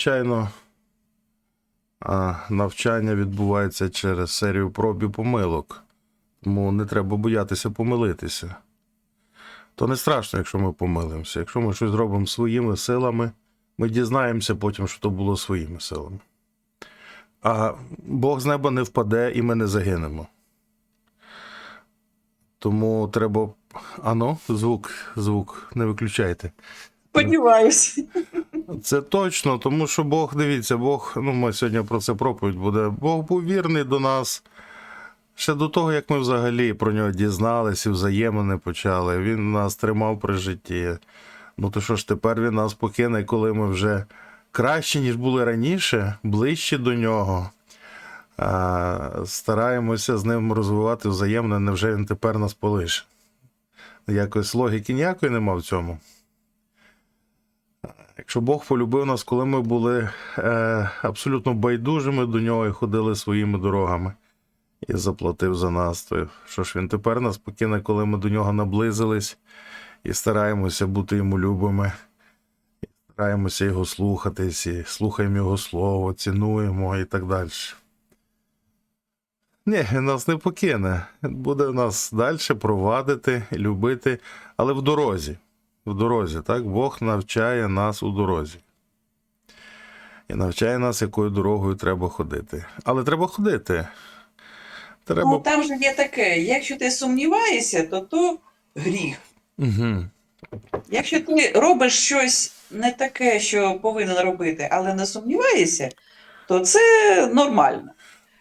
Звичайно, навчання відбувається через серію проб і помилок. Тому не треба боятися помилитися. То не страшно, якщо ми помилимося. Якщо ми щось зробимо своїми силами, ми дізнаємося потім, що то було своїми силами. А Бог з неба не впаде і ми не загинемо. Тому треба. Ано, звук, звук, не виключайте. Сподіваюся. Це точно, тому що Бог, дивіться, Бог, ну ми сьогодні про це проповідь буде. Бог був вірний до нас ще до того, як ми взагалі про нього дізналися, і взаємини почали. Він нас тримав при житті. Ну то що ж, тепер він нас покине, коли ми вже краще, ніж були раніше, ближче до нього. А, стараємося з ним розвивати взаємне, невже він тепер нас полише? Якось логіки ніякої нема в цьому. Якщо Бог полюбив нас, коли ми були е, абсолютно байдужими до нього і ходили своїми дорогами і заплатив за нас, то що ж він тепер нас покине, коли ми до нього наблизились і стараємося бути йому любими, і стараємося його слухатись, і слухаємо його слово, цінуємо і так далі. Ні, нас не покине. Буде нас далі провадити, любити, але в дорозі в дорозі, так? Бог навчає нас у дорозі. І навчає нас, якою дорогою треба ходити. Але треба ходити. Треба. Ну, там же є таке, якщо ти сумніваєшся, то то гріх. Угу. Якщо ти робиш щось не таке, що повинен робити, але не сумніваєшся, то це нормально.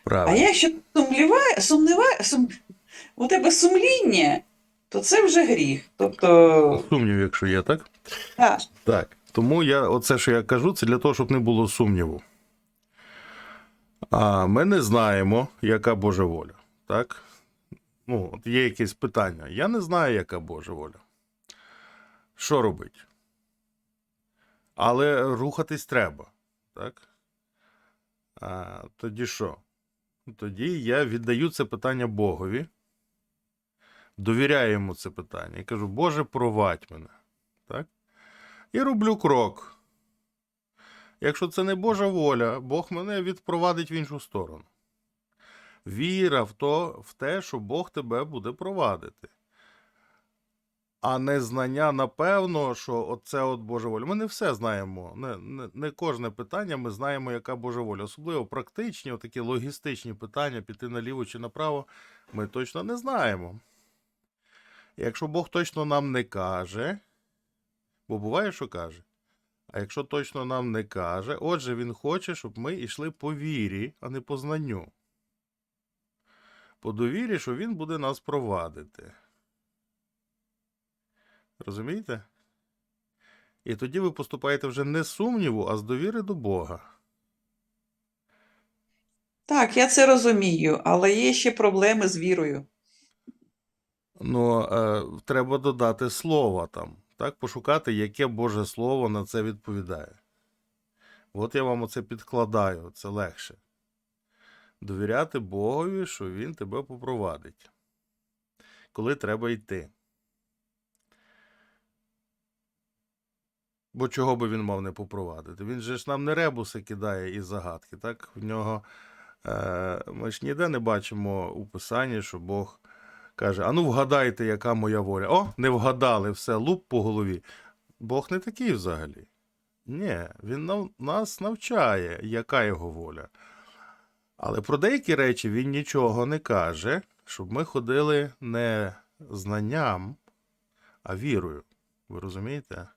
А якщо ти сумніває, сумніває, сум... у тебе сумління, то це вже гріх. Тобто, Сумнів, якщо є, так? так, Так. Тому я, оце, що я кажу, це для того, щоб не було сумніву. А ми не знаємо, яка Божа воля. Так? Ну, от є якесь питання. Я не знаю, яка Божа воля. Що робить? Але рухатись треба. Так? А, тоді що? Тоді я віддаю це питання Богові. Довіряю йому це питання. І кажу, Боже, провадь мене. Так? І роблю крок. Якщо це не Божа воля, Бог мене відпровадить в іншу сторону. Віра в, то, в те, що Бог тебе буде провадити. А не знання, напевно, що оце от Божа воля. Ми не все знаємо. Не, не, не кожне питання ми знаємо, яка Божа воля. Особливо практичні, такі логістичні питання, піти наліво чи направо, ми точно не знаємо. Якщо Бог точно нам не каже, Бо буває, що каже. А якщо точно нам не каже, отже, він хоче, щоб ми йшли по вірі, а не по знанню. По довірі, що він буде нас провадити. Розумієте? І тоді ви поступаєте вже не з сумніву, а з довіри до Бога. так, я це розумію, але є ще проблеми з вірою. Ну, е, треба додати слова там, так? Пошукати, яке Боже Слово на це відповідає. От я вам оце підкладаю, це легше. Довіряти Богові, що Він тебе попровадить. Коли треба йти. Бо чого би він мав не попровадити? Він же ж нам не ребуси кидає із загадки, так? В нього е, ми ж ніде не бачимо у Писанні, що Бог каже: А ну вгадайте, яка моя воля. О, не вгадали, все, луп по голові. Бог не такий взагалі. Ні, він нав- нас навчає, яка його воля. Але про деякі речі він нічого не каже, щоб ми ходили не знанням, а вірою. Ви розумієте?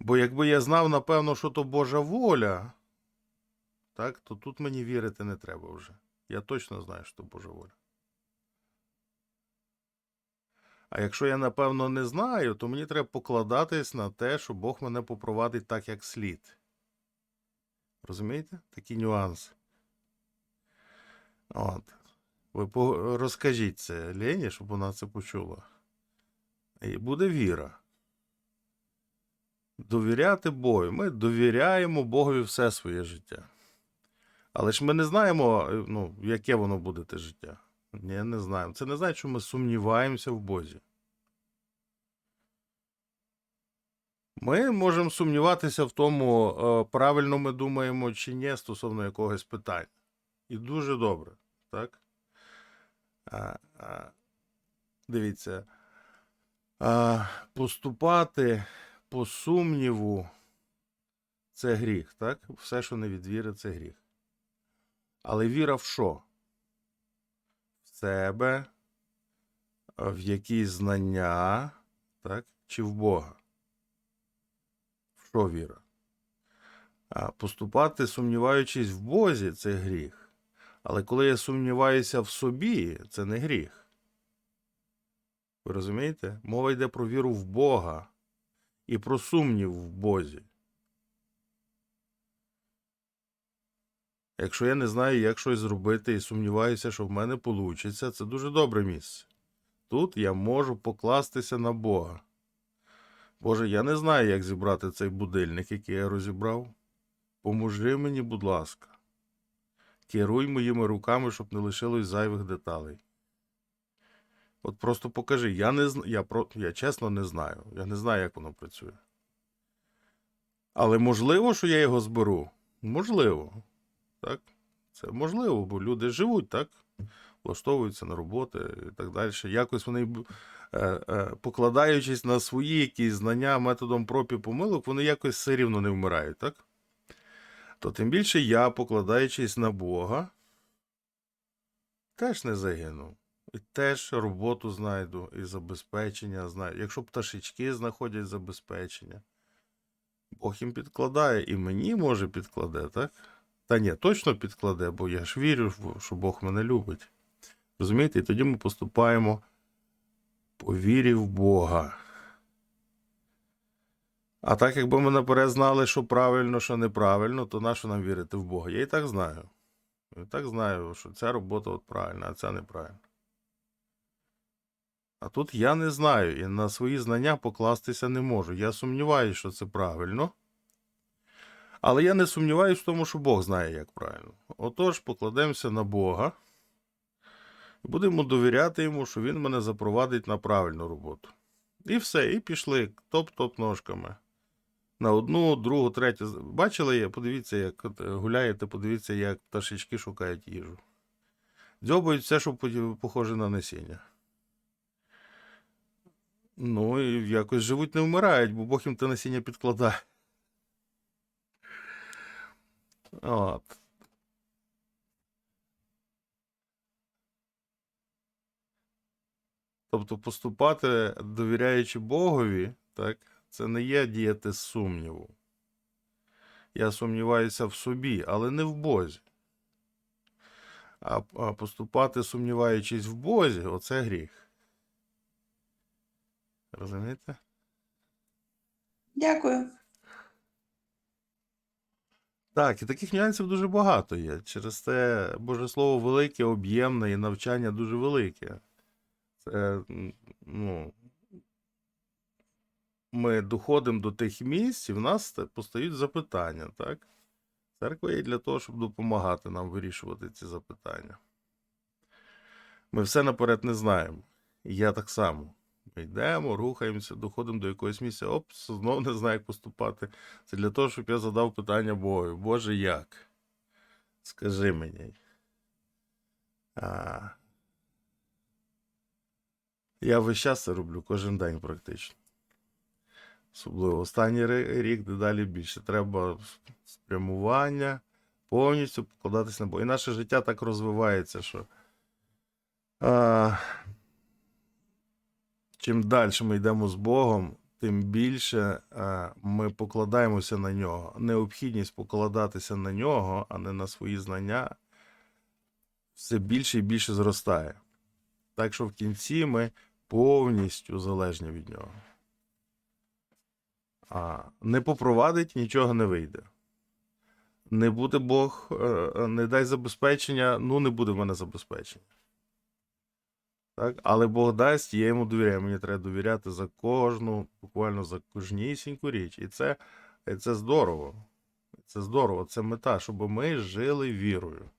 Бо якби я знав, напевно, що то Божа воля, так, то тут мені вірити не треба вже. Я точно знаю, що Божа воля. А якщо я, напевно, не знаю, то мені треба покладатись на те, що Бог мене попровадить так, як слід. Розумієте? Такі нюанси. От. Ви розкажіть це Лені, щоб вона це почула. І буде віра. Довіряти Богу. Ми довіряємо Богові все своє життя. Але ж ми не знаємо, е, ну, яке воно буде те життя. Ні, не знаємо. Це не значить, що ми сумніваємося в Бозі. Ми можемо сумніватися в тому, е, правильно ми думаємо чи ні стосовно якогось питання. І дуже добре, так? А, а, дивіться, а, поступати по сумніву це гріх, так? Все, що не від віри, це гріх. Але віра в що? В себе, в якісь знання, так? Чи в Бога? В що віра? А поступати, сумніваючись в Бозі, це гріх. Але коли я сумніваюся в собі, це не гріх. Ви розумієте? Мова йде про віру в Бога і про сумнів в Бозі. Якщо я не знаю, як щось зробити і сумніваюся, що в мене вийде, це дуже добре місце. Тут я можу покластися на Бога. Боже, я не знаю, як зібрати цей будильник, який я розібрав. Поможи мені, будь ласка. Керуй моїми руками, щоб не лишилось зайвих деталей. От просто покажи. Я не я, я чесно не знаю. Я не знаю, як воно працює. Але можливо, що я його зберу? Можливо. Так? Це можливо, бо люди живуть, так? Влаштовуються на роботи і так далі. Якось вони, е, е, покладаючись на свої якісь знання методом проб і помилок, вони якось все рівно не вмирають, так? То тим більше я, покладаючись на Бога, теж не загину. І теж роботу знайду, і забезпечення знайду. Якщо пташечки знаходять забезпечення, Бог їм підкладає, і мені може підкладе, так? Та ні, точно підкладе, бо я ж вірю, що Бог мене любить. Розумієте? І тоді ми поступаємо по вірі в Бога. А так, якби ми наперед знали, що правильно, що неправильно, то нащо нам вірити в Бога? Я і так знаю. Я і так знаю, що ця робота от правильна, а ця неправильна. А тут я не знаю і на свої знання покластися не можу. Я сумніваюся, що це правильно. Але я не сумніваюся в тому, що Бог знає, як правильно. Отож, покладемося на Бога і будемо довіряти йому, що він мене запровадить на правильну роботу. І все, і пішли топ-топ ножками. На одну, другу, третю. Бачили, подивіться, як е, гуляєте, подивіться, як пташечки шукають їжу. Дзьобають все, що похоже на насіння. Ну, і якось живуть, не вмирають, бо Бог їм те насіння підкладає. От. Тобто поступати, довіряючи Богові, так, це не є діяти сумніву. Я сумніваюся в собі, але не в Бозі. А поступати, сумніваючись в Бозі, оце гріх. Розумієте? Дякую. Так, і таких нюансів дуже багато є. Через те Боже Слово велике, об'ємне і навчання дуже велике. Це, ну, ми доходимо до тих місць, і в нас постають запитання, так? Церква є для того, щоб допомагати нам вирішувати ці запитання. Ми все наперед не знаємо. І я так само. Ми йдемо, рухаємося, доходимо до якогось місця, оп, знову не знаю, як поступати. Це для того, щоб я задав питання Богу. Боже, як? Скажи мені. А... Я весь час це роблю кожен день практично. Особливо останній рік дедалі більше. Треба спрямування, повністю покладатися на Бога. І наше життя так розвивається, що а... чим далі ми йдемо з Богом, тим більше ми покладаємося на нього. Необхідність покладатися на нього, а не на свої знання, все більше і більше зростає. Так що в кінці ми повністю залежні від нього. А не попровадить, нічого не вийде. Не буде Бог, е, е, не дай забезпечення, ну не буде в мене забезпечення. Так? Але Бог дасть, я йому довіряю. Мені треба довіряти за кожну, буквально за кожнісіньку річ. І це, це здорово. Це здорово, це мета, щоб ми жили вірою.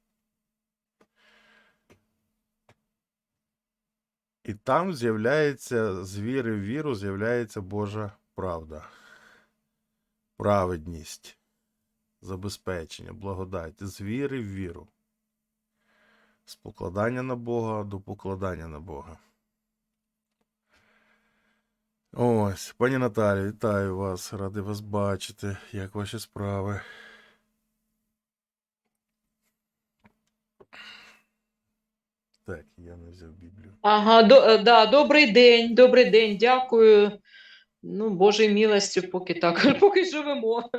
І там з'являється з віри в віру, з'являється Божа правда. праведність, забезпечення, благодать, з віри в віру, з покладання на Бога до покладання на Бога. Ось, пані Наталі, вітаю вас, радий вас бачити. Як ваші справи? Так, я не взяв Біблію. Ага, до, е, да, добрий день, добрий день, дякую. Ну, Божій милостю, поки так, поки живемо.